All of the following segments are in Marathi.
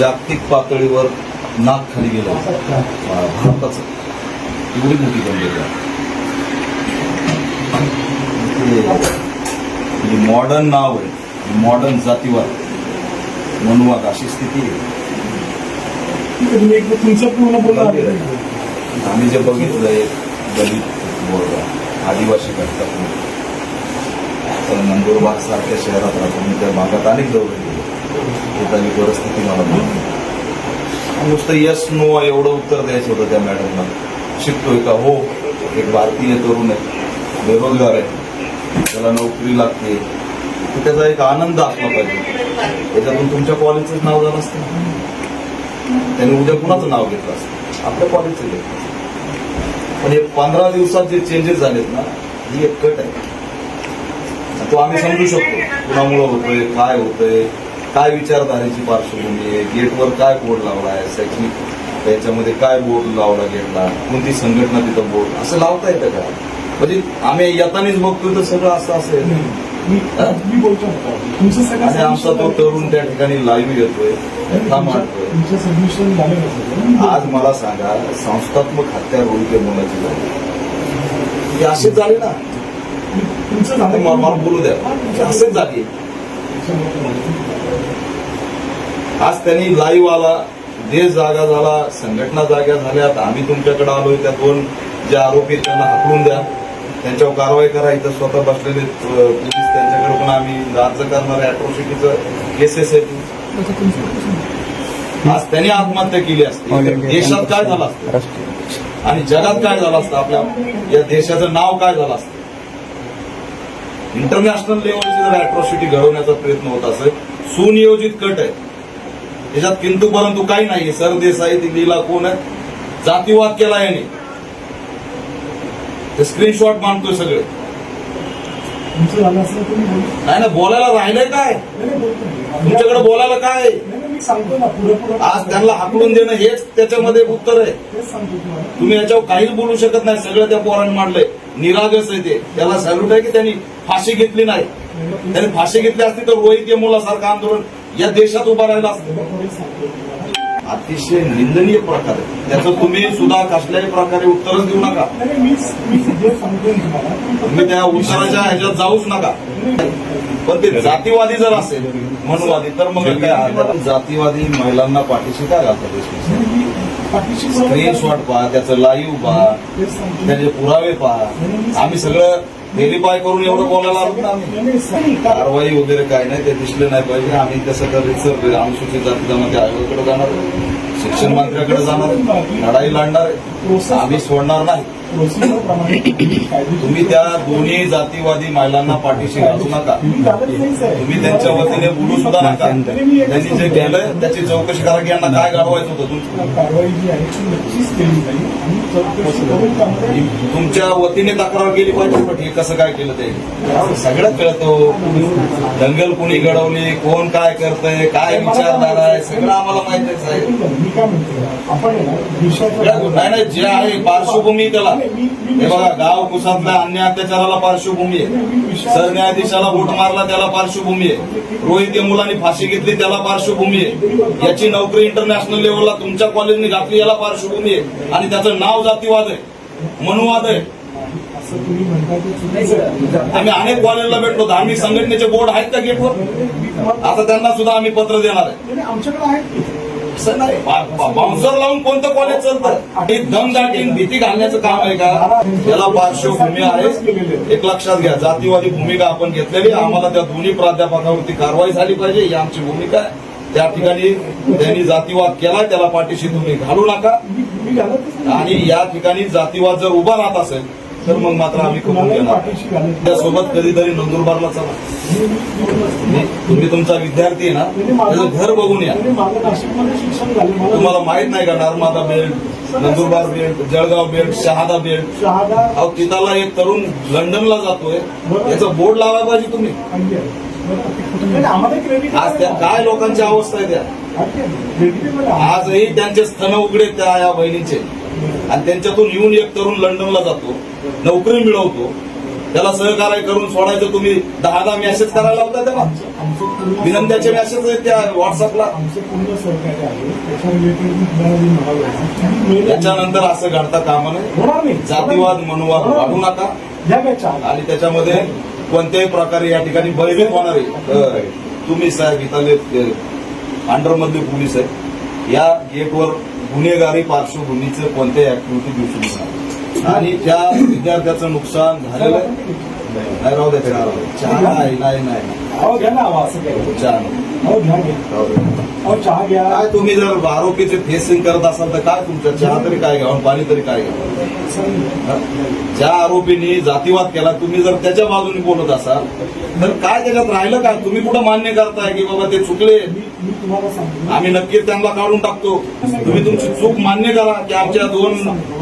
जागतिक पातळीवर नाक खाली गेलं. भारताचं. एवढी मोठी आहे मॉडर्न नाव आहे मॉडर्न जातीवाद मनुवाद अशी स्थिती आहे. तुमचं पूर्ण आम्ही जे बघितलंय दलित बोलगा आदिवासी घटकात तर नंदुरबार सारख्या शहरात राहतो मी त्या भागात अनेक दौरे केले परिस्थिती मला नुसतं यस नो एवढं उत्तर द्यायचं होतं त्या मॅडमना शिकतोय का? हो. एक भारतीय तरुण आहे. बेरोजगार आहे. त्याला नोकरी लागते. त्याचा एक आनंद असला पाहिजे. त्याच्यातून तुमच्या कॉलेजचं नाव झालं असतं. त्यांनी उद्या कुणाचं नाव घेतलं असतं? आपल्या कॉलेजचं घेतलं असतं. पण हे पंधरा दिवसात जे चेंजेस झालेत ना ही एक कट आहे. तो आम्ही समजू शकतो. कुणामुळं होतोय काय होतंय काय विचारधारेची पार्श्वभूमी आहे? गेटवर काय बोर्ड लावला आहे? शैक्षणिक त्याच्यामध्ये काय बोर्ड लावला गेटला कोणती संघटना तिथं बोर्ड असं लावता येतं का? म्हणजे आम्ही येतानीच बघतोय तर सगळं असं असेल मी बोलतो. तुमचं सगळं आमचा तो तरुण त्या ठिकाणी लाईव्ह येतोय. तुमचं सबमिशन झालं आज मला सांगा संस्थात्मक हत्या त्या मुलाची झाली. ती अशीच झाली ना? तुमचं झालं मला बोलू द्या. ती अशीच झाली. आज त्यांनी लाईव्ह आला देश जागा झाला संघटना जाग्या झाल्यात आम्ही तुमच्याकडे आलोय त्या दोन जे आरोपी त्यांना हाकलून द्या. त्यांच्यावर कारवाई करा. इथं स्वतः बसलेले पोलीस त्यांच्याकडे पण आम्ही राज्य करणारे अॅट्रॉसिटीचं केसेस आहेत आज त्यांनी आत्महत्या केली असते. देशात काय झालं असतं? आणि जगात काय झालं असतं? आपल्या या देशाचं नाव काय झालं असतं? इंटरनॅशनल लेवलची जर अॅट्रॉसिटी घडवण्याचा प्रयत्न होत असेल सुनियोजित कट आहे. त्याच्यात किंतु परंतु काही नाही सरदेसाई दिल्लीला कोण आहे? जातीवाद केला याने. ते स्क्रीनशॉट मानतोय सगळे. नाही ना बोलायला राहिलंय काय? तुमच्याकडे बोलायला काय? आहे? आज त्यांना हाकलून देणं हेच त्याच्यामध्ये उत्तर आहे. तुम्ही याच्यावर काहीच बोलू शकत नाही. सगळं त्या पोरांनी मांडलंय. निरागस आहे ते. त्याला सॅल्यूट आहे की त्यांनी फाशी घेतली नाही? त्यांनी फाशी घेतली असती तर रोहित मुलासारखं आंदोलन या देशात उभं राहिलं असतं. अतिशय निंदनीय प्रकार आहे. त्याचं तुम्ही सुद्धा कसल्याही प्रकारे उत्तरच देऊ नका. तुम्ही त्या उत्तराच्या ह्याच्यात जाऊच नका. पण ते जातीवादी जर असेल मनवादी तर मग काय जातीवादी महिलांना पाठीशी काय घालतात स्क्रीनशॉट पहा त्याचं लाईव्ह पहा त्याचे पुरावे पहा. आम्ही सगळं व्हेरीफाय करून एवढं बोलायला आम्ही. कारवाई वगैरे काय नाही ते दिसले नाही पाहिजे. आम्ही तसं तर रिसर अनुसूचित जाती जमाती आयोगाकडे जाणार शिक्षण मंत्र्याकडे जाणार लढाई लढणार आहे. आम्ही सोडणार नाही. तुम्ही त्या दोन्ही जातीवादी महिलांना पाठीशी घालू नका. तुम्ही त्यांच्या वतीने बोलू सुद्धा नका. त्यांनी जे केलं त्याची चौकशी करा की यांना काय घडवायचं होतं तुमच्या वतीने तक्रार केली पाहिजे पण हे कसं काय केलं ते? सगळं कळतं. दंगल कोणी घडवली कोण काय करतंय काय विचारणार आहे सगळं आम्हाला माहीत आहे. नाही नाही जे आहे पार्श्वभूमी त्याला. हे बघा गाव कुसातल्या अन्य अत्याचाराला पार्श्वभूमी आहे. सरन्यायाधीशाला बोट मारला त्याला पार्श्वभूमी आहे. रोहित या मुलांनी फाशी घेतली त्याला पार्श्वभूमी आहे. याची नोकरी इंटरनॅशनल लेवलला तुमच्या कॉलेजने घातली याला पार्श्वभूमी आहे. आणि त्याचं नाव जातीवाद आहे. मनुवाद आहे. आम्ही अनेक कॉलेजला भेटलो आम्ही संघटनेचे बोर्ड आहेत त्या गेटवर आता त्यांना सुद्धा आम्ही पत्र देणार आहे. असं नाही. बाउन्सर लावून कोणतं कॉलेज चालतं? हे दमदाटीन भीती घालण्याचं काम आहे का? याला पार्श्वभूमी आहे. एक लक्षात घ्या जातीवादी भूमिका आपण घेतलेली आम्हाला त्या दोन्ही प्राध्यापकावरती कारवाई झाली पाहिजे. ही आमची भूमिका आहे. त्या ठिकाणी त्यांनी जातीवाद केला त्याला पाठीशी तुम्ही घालू नका. आणि या ठिकाणी जातीवाद जर उभा राहत असेल तर मग मात्र आम्ही कुणालाही घेणार. त्यासोबत कधीतरी नंदुरबारला चला. तुम्ही- तुमचा विद्यार्थी आहे ना त्याचं घर बघून या. तुम्हाला माहीत नाही का Narmada belt Nandurbar belt Jalgaon belt Shahada belt? Shahada अहो तिथाला एक तरुण लंडनला जातोय. याचा बोर्ड लावायला पाहिजे तुम्ही. आज त्या काय लोकांची अवस्था आहे त्या. आजही त्यांचे स्तन उघडे त्या या बहिणींचे. आणि त्यांच्यातून येऊन एक तरुण लंडनला जातो. नोकरी मिळवतो. त्याला सहकार्य करून सोडायचं तुम्ही दहा दहा मेसेज करायला होता त्याला विनंत्याचे मेसेज आहेत त्या व्हॉट्सअपला त्याच्यानंतर असं घडता कामा नये. जातीवाद मनुवाद वाढू नका. आणि त्याच्यामध्ये कोणत्याही प्रकारे या ठिकाणी भयभीत होणार आहे. तुम्ही साहेब इथले अंडरमधले पोलीस आहेत. या गेटवर गुन्हेगारी पार्श्वभूमीचं कोणत्याही ऍक्टिव्हिटी दिसून येणार आणि त्या विद्यार्थ्याचं नुकसान झालेलं आहे. नाही राहू द्या ते राहू द्या. चहा नाही नाही. अहो घ्या ना घ्या घ्या. अहो चहा घ्या. काय तुम्ही जर आरोपीचे फेसिंग करत असाल तर काय तुमच्या चहा तरी काय घ्यावं पाणी तरी काय नाही. ज्या आरोपींनी जातीवाद केला तुम्ही जर त्याच्या बाजूने बोलत असाल तर काय त्याच्यात राहिलं काय तुम्ही कुठं मान्य करताय की बाबा ते चुकले? मी मी तुम्हाला सांगतो. आम्ही नक्कीच त्यांना काढून टाकतो. तुम्ही तुमची चूक मान्य करा की आमच्या दोन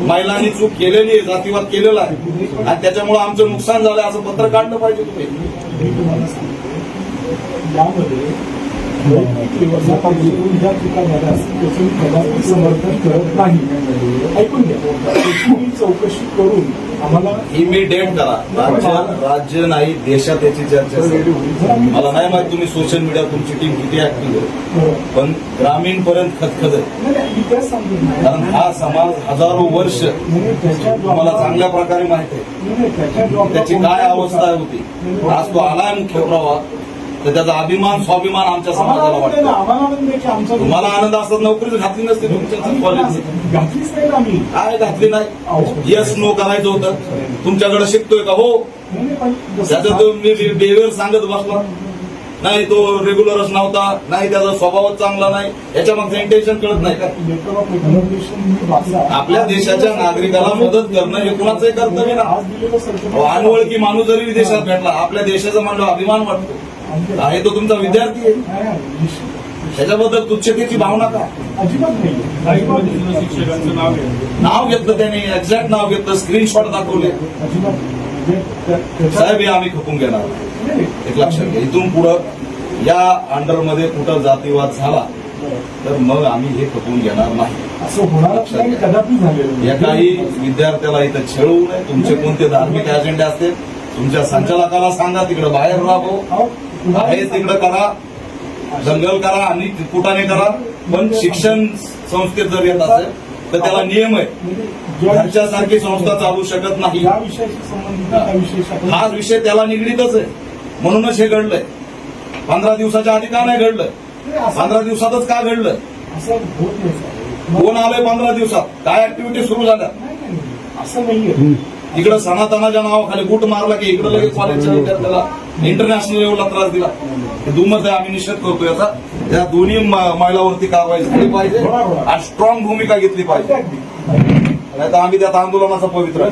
महिलांनी चूक केलेली आहे जातीवाद केलेला आहे. आणि त्याच्यामुळे आमचं नुकसान झालं असं पत्र काढलं पाहिजे तुम्ही. यामध्ये वैयक्तिक व्यवस्थापनाकडून ज्या चुका कदाचित समर्थन करत नाही ऐकून घ्या चौकशी करून आम्हाला इमिडिएट करा. राज्य नाही देशात याची चर्चा मला नाही माहीत तुम्ही सोशल मीडिया तुमची टीम किती ऍक्टिव्ह आहे. पण ग्रामीण पर्यंत खतखत आहे कारण हा समाज हजारो वर्ष मला चांगल्या प्रकारे माहिती आहे. त्याची काय अवस्था होती? आज तो आलाय मुख्य प्रवाह. तर त्याचा अभिमान स्वाभिमान आमच्या समाजाला वाटतो. तुम्हाला आनंद असतात नोकरीच घातली नसते तुमच्या घातलीच नाही आम्ही. काय घातली नाही? यस नो करायचं होतं. तुमच्याकडे शिकतोय का? हो. त्याचं तुम्ही बिहेवियर सांगत बसला. नाही तो रेग्युलरच नव्हता. नाही त्याचा स्वभावच चांगला नाही. याच्या मागचं इंटेन्शन कळत नाही. का मी. आपल्या देशाच्या नागरिकाला मदत करणं हे कुणाचंही कर्तव्य ना. अनोळखी माणूस जरी विदेशात भेटला आपल्या देशाचा म्हणलं अभिमान वाटतो. आहे तो तुमचा विद्यार्थी आहे. त्याच्याबद्दल तुच्छतेची भावना का अजिबात नाही. शिक्षकांचं नाव आहे नाव घेतलं त्याने एक्झॅक्ट नाव घेतलं स्क्रीनशॉट दाखवले. म्हणजे साहेब हे आम्ही खपून घेणार एक लक्षात घ्या. इथून पुढं या अंडरमध्ये कुठं जातीवाद झाला तर मग आम्ही हे खपून घेणार नाही असं होणारच नाही कदापि झालेलं नाही. या काही विद्यार्थ्याला इथं छेळवू नये तुमचे कोणते धार्मिक अजेंडे असतील तुमच्या संचालकाला सांगा तिकडे बाहेर तुम्हाला- आहे तिकडे करा दंगल करा आणि कुटाने करा. पण शिक्षण संस्थेत जर येत असेल तर त्याला नियम आहे. घरच्यासारखी संस्था चालू शकत नाही. हाच विषय त्याला निगडीतच आहे. म्हणूनच हे घडलंय. पंधरा दिवसाच्या आधी का नाही घडलं? नाही, पंधरा दिवसातच का घडलं? नाही. कोण आलंय पंधरा दिवसात? काय ऍक्टिव्हिटी सुरू झाल्या? नाही, नाही, नाही. असं नाहीये. इकडं सनातनाच्या नावाखाली गुट मारला की इकडे लगेच कॉलेजच्या विद्यार्थ्याला इंटरनॅशनल लेवलला त्रास दिला. हे दुमत आहे आम्ही निषेध करतो याचा. या दोन्ही महिलावरती कारवाई झाली पाहिजे आणि स्ट्रॉंग भूमिका घेतली पाहिजे. नाही तर आम्ही त्यात आंदोलनाचा पवित्र